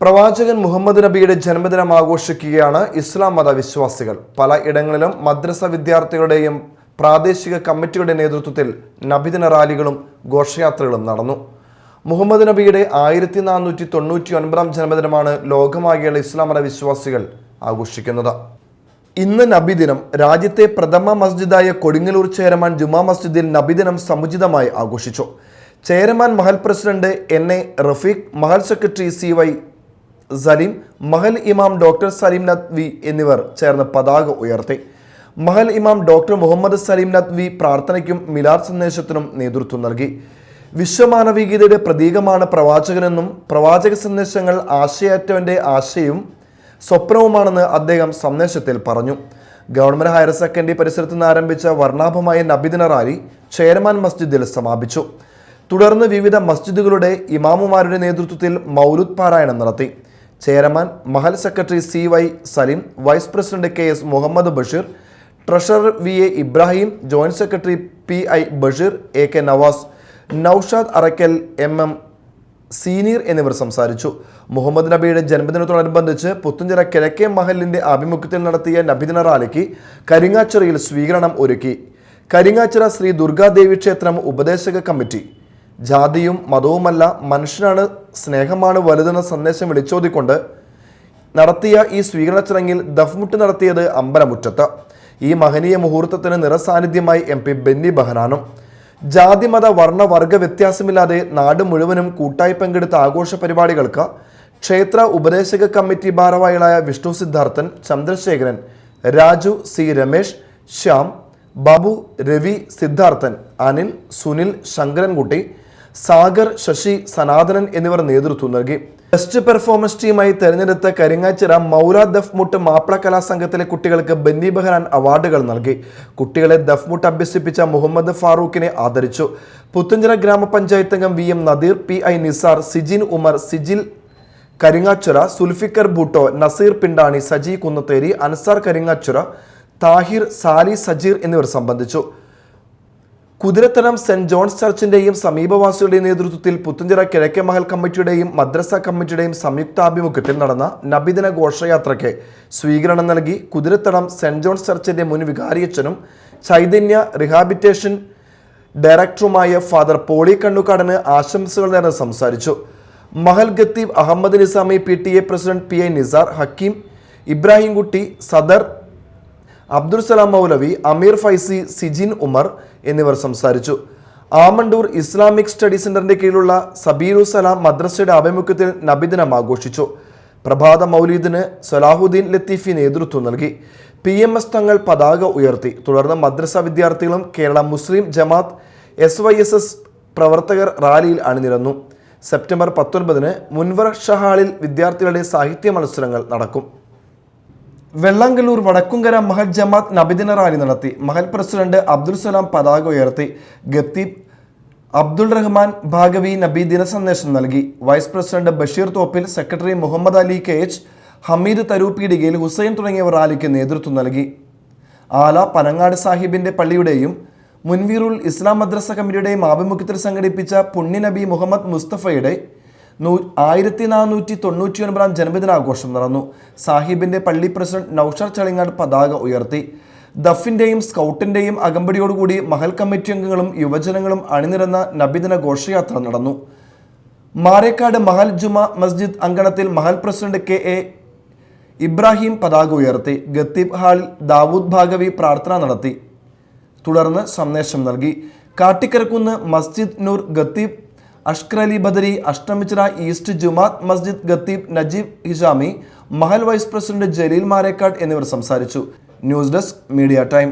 പ്രവാചകൻ മുഹമ്മദ് നബിയുടെ ജന്മദിനം ആഘോഷിക്കുകയാണ് ഇസ്ലാം മത വിശ്വാസികൾ പല ഇടങ്ങളിലും മദ്രസ വിദ്യാർത്ഥികളുടെയും പ്രാദേശിക കമ്മിറ്റിയുടെ നേതൃത്വത്തിൽ നബിദിന റാലികളും ഘോഷയാത്രകളും നടന്നു. മുഹമ്മദ് നബിയുടെ ആയിരത്തി നാനൂറ്റി തൊണ്ണൂറ്റി ഒൻപതാം ജന്മദിനമാണ് ലോകമാകെയുള്ള ഇസ്ലാം മത വിശ്വാസികൾ ആഘോഷിക്കുന്നത്. ഇന്ന് നബിദിനം രാജ്യത്തെ പ്രഥമ മസ്ജിദായ കൊടുങ്ങല്ലൂർ ചേരമാൻ ജുമാ മസ്ജിദിൽ നബിദിനം സമുചിതമായി ആഘോഷിച്ചു. Cheraman Mahal president N A Rafeeq മഹൽ സെക്രട്ടറി സി വൈ സലീം മഹൽ ഇമാം ഡോക്ടർ സലീം നദ്വി എന്നിവർ ചേർന്ന് പതാക ഉയർത്തി. മഹൽ ഇമാം ഡോക്ടർ മുഹമ്മദ് സലീം നദ്വി പ്രാർത്ഥനയ്ക്കും മിലാദ് സന്ദേശത്തിനും നേതൃത്വം നൽകി. വിശ്വമാനവികതയുടെ പ്രതീകമാണ് പ്രവാചകനെന്നും പ്രവാചക സന്ദേശങ്ങൾ ആശയറ്റവന്റെ ആശയവും സ്വപ്നവുമാണെന്ന് അദ്ദേഹം സന്ദേശത്തിൽ പറഞ്ഞു. ഗവൺമെന്റ് ഹയർ സെക്കൻഡറി പരിസരത്ത് നിന്ന് ആരംഭിച്ച വർണാഭമായ നബിദിന റാലി ചെയർമാൻ മസ്ജിദിൽ സമാപിച്ചു. തുടർന്ന് വിവിധ മസ്ജിദുകളുടെ ഇമാമുമാരുടെ നേതൃത്വത്തിൽ മൗലുദ് പാരായണം നടത്തി. Cheraman Mahal secretary C Y Saleem vice president K S Muhammad Basheer treasurer V A Ibrahim joint secretary P I Basheer A K Navas Noushad Arakkal M M senior എന്നിവർ സംസാരിച്ചു. മുഹമ്മദ് നബിയുടെ ജന്മദിനത്തോടനുബന്ധിച്ച് പുത്തുഞ്ചിറ കിഴക്കേ മഹലിന്റെ ആഭിമുഖ്യത്തിൽ നടത്തിയ നബിദിന റാലിക്ക് കരിങ്ങാച്ചിറയിൽ സ്വീകരണം ഒരുക്കി. കരിങ്ങാച്ചിറ ശ്രീ ദുർഗാദേവി ക്ഷേത്രം ഉപദേശക കമ്മിറ്റി ജാതിയും മതവുമല്ല മനുഷ്യനാണ് സ്നേഹമാണ് വലുതെന്ന സന്ദേശം വിളിച്ചോതിക്കൊണ്ട് നടത്തിയ ഈ സ്വീകരണ ചടങ്ങിൽ ദഫ്മുട്ട് നടത്തിയത് അമ്പലമുറ്റത്ത്. ഈ മഹനീയ മുഹൂർത്തത്തിന് നിറസാന്നിധ്യമായി എം പി ബെന്നി ബഹനാനും. ജാതിമത വർണ വർഗ വ്യത്യാസമില്ലാതെ നാട് മുഴുവനും കൂട്ടായി പങ്കെടുത്ത ആഘോഷ പരിപാടികൾക്ക് ക്ഷേത്ര ഉപദേശക കമ്മിറ്റി ഭാരവാഹികളായ വിഷ്ണു സിദ്ധാർത്ഥൻ ചന്ദ്രശേഖരൻ രാജു സി രമേശ് ശ്യാം ബാബു രവി സിദ്ധാർത്ഥൻ അനിൽ സുനിൽ ശങ്കരൻകുട്ടി സാഗർ ശശി സനാതനൻ എന്നിവർ നേതൃത്വം നൽകി. ബെസ്റ്റ് പെർഫോമൻസ് ടീമായി തെരഞ്ഞെടുത്ത കരിങ്ങാച്ചിറ മൗല ദഫ്മുട്ട് മാപ്പിള കലാ സംഘത്തിലെ കുട്ടികൾക്ക് ബന്നി ബഹ്റാൻ അവാർഡുകൾ നൽകി. കുട്ടികളെ ദഫ്മുട്ട് അഭ്യസിപ്പിച്ച മുഹമ്മദ് ഫാറൂഖിനെ ആദരിച്ചു. പുത്തഞ്ചിറ ഗ്രാമപഞ്ചായത്ത് അംഗം V M Nadeer P I Nisar Sijin Umar Sijil Karingachira Zulfikar Bhutto Naseer Pindani Saji Kunnatheri Ansar Karingachira Thahir Sali Sajeer എന്നിവർ സംബന്ധിച്ചു. കുതിരത്തനം സെന്റ് ജോൺസ് ചർച്ചിന്റെയും സമീപവാസികളുടെയും നേതൃത്വത്തിൽ പുത്തുഞ്ചിറ കിഴക്കേ മഹൽ കമ്മിറ്റിയുടെയും മദ്രസ കമ്മിറ്റിയുടെയും സംയുക്താഭിമുഖ്യത്തിൽ നടന്ന നബിദിന ഘോഷയാത്രയ്ക്ക് സ്വീകരണം നൽകി കുതിരത്തണം സെന്റ് ജോൺസ് ചർച്ചിന്റെ മുൻ വികാരിയച്ഛനും ചൈതന്യ റിഹാബിറ്റേഷൻ ഡയറക്ടറുമായ ഫാദർ പോളി കണ്ണുക്കാടന് ആശംസകൾ നേർന്ന് സംസാരിച്ചു. മഹൽ ഖത്തീബ് Ahammed Nizami P T A president P A Nisar Hakeem Ibrahimkutty സദർ അബ്ദുൽ സലാം മൗലവി അമീർ ഫൈസി സിജിൻ ഉമർ എന്നിവർ സംസാരിച്ചു. ആമണ്ടൂർ ഇസ്ലാമിക് സ്റ്റഡി സെന്ററിന്റെ കീഴിലുള്ള സബീറു സലാം മദ്രസയുടെ ആഭിമുഖ്യത്തിൽ നബിദിനം ആഘോഷിച്ചു. പ്രഭാത മൗലീദിന് സലാഹുദ്ദീൻ ലത്തീഫി നേതൃത്വം നൽകി. പി എം എസ് തങ്ങൾ പതാക ഉയർത്തി. തുടർന്ന് മദ്രസ വിദ്യാർത്ഥികളും Kerala Muslim Jamaath S Y S S പ്രവർത്തകർ റാലിയിൽ അണിനിരന്നു. സെപ്റ്റംബർ പത്തൊൻപതിന് മുൻവർ ഷഹാളിൽ വിദ്യാർത്ഥികളുടെ സാഹിത്യ മത്സരങ്ങൾ നടക്കും. വെള്ളാങ്കല്ലൂർ വടക്കുംകര മഹൽ ജമാത്ത് നബിദിന റാലി നടത്തി. മഹൽ പ്രസിഡന്റ് അബ്ദുൽ സലാം പതാക ഉയർത്തി. ഗത്തീബ് അബ്ദുൾ റഹ്മാൻ ഭാഗവി നബി ദിനസന്ദേശം നൽകി. Vice president Basheer Thoppil secretary Muhammad Ali K H Hameed Tharuppeedikayil Hussain തുടങ്ങിയവർ റാലിക്ക് നേതൃത്വം നൽകി. ആല പനങ്ങാട് സാഹിബിന്റെ പള്ളിയുടെയും മുൻവീറുൽ ഇസ്ലാം മദ്രസ കമ്മിറ്റിയുടെയും ആഭിമുഖ്യത്തിൽ സംഘടിപ്പിച്ച പുണ്യനബി മുഹമ്മദ് മുസ്തഫയുടെ നൂ ആയിരത്തി നാനൂറ്റി തൊണ്ണൂറ്റി ഒൻപതാം ജന്മദിനാഘോഷം നടന്നു. സാഹിബിന്റെ പള്ളി പ്രസിഡന്റ് നൌഷർ ചളിങ്ങാട് പതാക ഉയർത്തി. ദഫിന്റെയും സ്കൗട്ടിന്റെയും അകമ്പടിയോടുകൂടി മഹൽ കമ്മിറ്റി അംഗങ്ങളും യുവജനങ്ങളും അണിനിരന്ന നബിദിന ഘോഷയാത്ര നടന്നു. മാരേക്കാട് മഹൽ ജുമാ മസ്ജിദ് അങ്കണത്തിൽ മഹൽ പ്രസിഡന്റ് കെ എ ഇബ്രാഹിം പതാക ഉയർത്തി. ഗത്തീബ് ഹാളിൽ ദാവൂദ് ഭാഗവി പ്രാർത്ഥന നടത്തി. തുടർന്ന് സന്ദേശം നൽകി. കാട്ടിക്കരക്കുന്ന് മസ്ജിദ് നൂർ ഗത്തീബ് അഷ്കർ അലി ബദരി അഷ്ടമിച്ചിറ ഈസ്റ്റ് ജുമാത്ത് മസ്ജിദ് ഗത്തീബ് നജീബ് ഹിജാമി മഹൽ വൈസ് പ്രസിഡന്റ് ജലീൽ മാരേക്കാട് എന്നിവർ സംസാരിച്ചു. News desk media time.